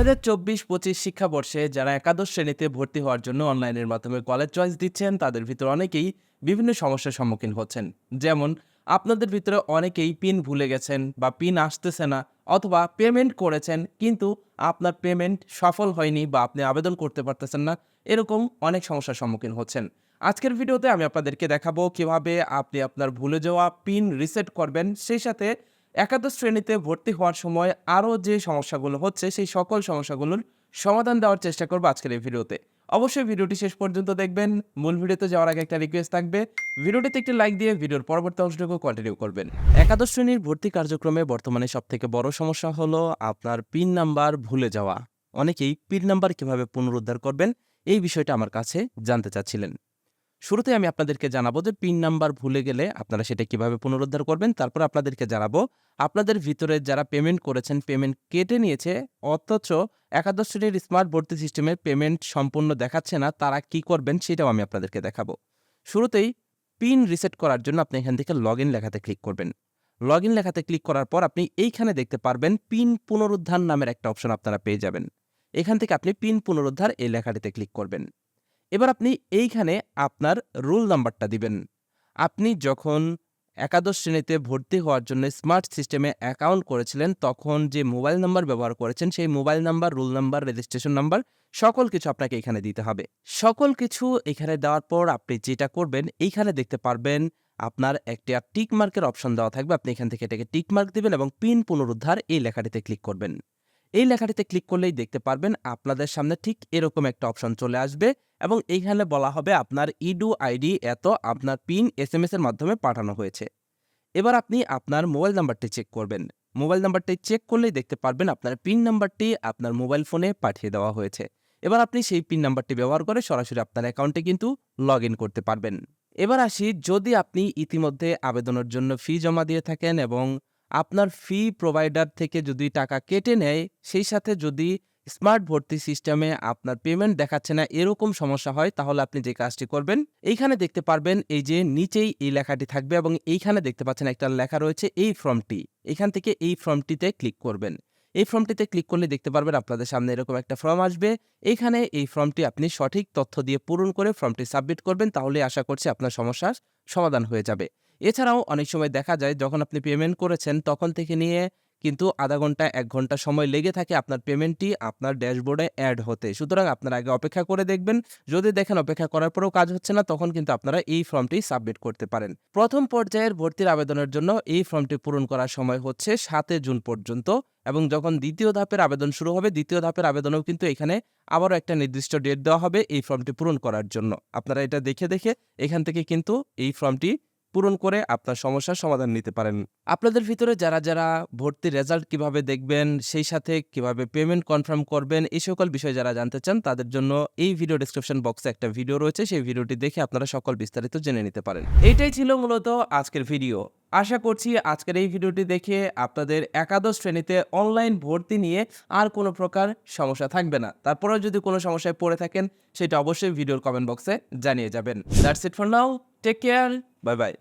হাজার চব্বিশ পঁচিশ শিক্ষাবর্ষে যারা একাদশ শ্রেণীতে ভর্তি হওয়ার জন্য অনলাইনের মাধ্যমে কলেজ চয়েস দিচ্ছেন, তাদের ভিতর অনেকেই বিভিন্ন সমস্যার সম্মুখীন হচ্ছেন। যেমন, আপনাদের ভিতরে অনেকেই পিন ভুলে গেছেন বা পিন আসতেছে না অথবা পেমেন্ট করেছেন কিন্তু আপনার পেমেন্ট সফল হয়নি বা আপনি আবেদন করতে পারতেছেন না, এরকম অনেক সমস্যার সম্মুখীন হচ্ছেন। আজকের ভিডিওতে আমি আপনাদেরকে দেখাবো কীভাবে আপনি আপনার ভুলে যাওয়া পিন রিসেট করবেন, সেই সাথে একাদশ শ্রেণীতে ভর্তি হওয়ার সময় আরও যে সমস্যাগুলো হচ্ছে, সেই সকল সমস্যাগুলোর সমাধান দেওয়ার চেষ্টা করব আজকের এই ভিডিওতে। অবশ্যই ভিডিওটি শেষ পর্যন্ত দেখবেন। মূল ভিডিওতে যাওয়ার আগে একটা রিকোয়েস্ট থাকবে। ভিডিওটিতে একটি লাইক দিয়ে ভিডিওর পরবর্তী অংশটুকু কন্টিনিউ করবেন। একাদশ শ্রেণির ভর্তি কার্যক্রমে বর্তমানে সবথেকে বড় সমস্যা হলো আপনার পিন নাম্বার ভুলে যাওয়া। অনেকেই পিন নাম্বার কীভাবে পুনরুদ্ধার করবেন, এই বিষয়টা আমার কাছে জানতে চাচ্ছিলেন। শুরুতে আমি আপনাদেরকে জানাব যে পিন নাম্বার ভুলে গেলে আপনারা সেটা কীভাবে পুনরুদ্ধার করবেন। তারপর আপনাদেরকে জানাব, আপনাদের ভিতরে যারা পেমেন্ট করেছেন পেমেন্ট কেটে নিয়েছে, অথচ একাদশ শ্রেণির স্মার্ট ভর্তি সিস্টেমের পেমেন্ট সম্পূর্ণ দেখাচ্ছে না, তারা কি করবেন সেটাও আমি আপনাদেরকে দেখাবো। শুরুতেই পিন রিসেট করার জন্য আপনি এখান থেকে লগ ইন লেখাতে ক্লিক করবেন। লগ ইন লেখাতে ক্লিক করার পর আপনি এইখানে দেখতে পারবেন পিন পুনরুদ্ধার নামের একটা অপশন আপনারা পেয়ে যাবেন। এখান থেকে আপনি পিন পুনরুদ্ধার এই লেখাটিতে ক্লিক করবেন। এবার আপনি এইখানে আপনার রোল নাম্বারটা দিবেন। আপনি যখন একাদশ শ্রেণীতে ভর্তি হওয়ার জন্য স্মার্ট সিস্টেমে অ্যাকাউন্ট করেছিলেন, তখন যে মোবাইল নাম্বার ব্যবহার করেছেন, সেই mobile number, roll number, registration number, সকল কিছু আপনাকে এখানে দিতে হবে। সকল কিছু এখানে দেওয়ার পর আপনি যেটা করবেন, এইখানে দেখতে পারবেন আপনার একটা টিক মার্কের অপশন দেওয়া থাকবে। আপনি এখান থেকে এটাকে টিক মার্ক দিবেন এবং পিন পুনরুদ্ধার এই লেখাটিতে ক্লিক করবেন। এই লেখাটিতে ক্লিক করলেই দেখতে পারবেন আপনাদের সামনে ঠিক এরকম একটা অপশন চলে আসবে। এবং এইখানে বলা হবে আপনার ইডু আইডি এত আপনার পিন এস এম এর মাধ্যমে পাঠানো হয়েছে। এবার আপনি আপনার মোবাইল নাম্বারটি চেক করবেন। মোবাইল নাম্বারটি চেক করলেই দেখতে পারবেন আপনার পিন নাম্বারটি আপনার মোবাইল ফোনে পাঠিয়ে দেওয়া হয়েছে। এবার আপনি সেই পিন নাম্বারটি ব্যবহার করে সরাসরি আপনার অ্যাকাউন্টে কিন্তু লগ করতে পারবেন। এবার আসি, যদি আপনি ইতিমধ্যে আবেদনের জন্য ফি জমা দিয়ে থাকেন এবং আপনার ফি প্রোভাইডার থেকে যদি টাকা কেটে নেয়, সেই সাথে যদি স্মার্ট ভর্তি সিস্টেমে আপনার পেমেন্ট দেখাচ্ছে না, এরকম সমস্যা হয়, তাহলে আপনি যে কাজটি করবেন, এইখানে দেখতে পারবেন এই যে নিচেই এই লেখাটি থাকবে এবং এইখানে দেখতে পাচ্ছেন একটা লেখা রয়েছে এই ফর্মটি। এখান থেকে এই ফর্মটিতে ক্লিক করবেন। এই ফর্মটিতে ক্লিক করলে দেখতে পারবেন আপনাদের সামনে এরকম একটা ফর্ম আসবে। এখানে এই ফর্মটি আপনি সঠিক তথ্য দিয়ে পূরণ করে ফর্মটি সাবমিট করবেন, তাহলে আশা করছি আপনার সমস্যার সমাধান হয়ে যাবে। এছাড়াও অনেক সময় দেখা যায়, যখন আপনি পেমেন্ট করেছেন, তখন থেকে নিয়ে কিন্তু আধা ঘণ্টা, এক ঘণ্টা সময় লেগে থাকে আপনার পেমেন্টটি আপনার ড্যাশবোর্ডে অ্যাড হতে। সুতরাং আপনারা আগে অপেক্ষা করে দেখবেন। যদি দেখেন অপেক্ষা করার পরেও কাজ হচ্ছে না, তখন কিন্তু আপনারা এই ফর্মটি সাবমিট করতে পারেন। প্রথম পর্যায়ের ভর্তির আবেদনের জন্য এই ফর্মটি পূরণ করার সময় হচ্ছে সাতে জুন পর্যন্ত এবং যখন দ্বিতীয় ধাপের আবেদন শুরু হবে, দ্বিতীয় ধাপের আবেদনেও কিন্তু এখানে আবারও একটা নির্দিষ্ট ডেট দেওয়া হবে এই ফর্মটি পূরণ করার জন্য। আপনারা এটা দেখে দেখে এখান থেকে কিন্তু এই ফর্মটি পূরণ করে আপনার সমস্যার সমাধান নিতে পারেন। আপনাদের ভিতরে যারা যারা ভর্তির রেজাল্ট কীভাবে দেখবেন, সেই সাথে কীভাবে পেমেন্ট কনফার্ম করবেন, এই সকল বিষয় যারা জানতে চান, তাদের জন্য এই ভিডিও ডিসক্রিপশন বক্সে একটা ভিডিও রয়েছে। সেই ভিডিওটি দেখে আপনারা সকল বিস্তারিত জেনে নিতে পারেন। এইটাই ছিল মূলত আজকের ভিডিও আশা করছি আজকের এই ভিডিওটি দেখে আপনাদের একাদশ শ্রেণীতে অনলাইন ভর্তি নিয়ে আর কোনো প্রকার সমস্যা থাকবে না। তারপরেও যদি কোনো সমস্যায় পড়ে থাকেন, সেটা অবশ্যই ভিডিওর কমেন্ট বক্সে জানিয়ে যাবেন। That's it for now take care bye bye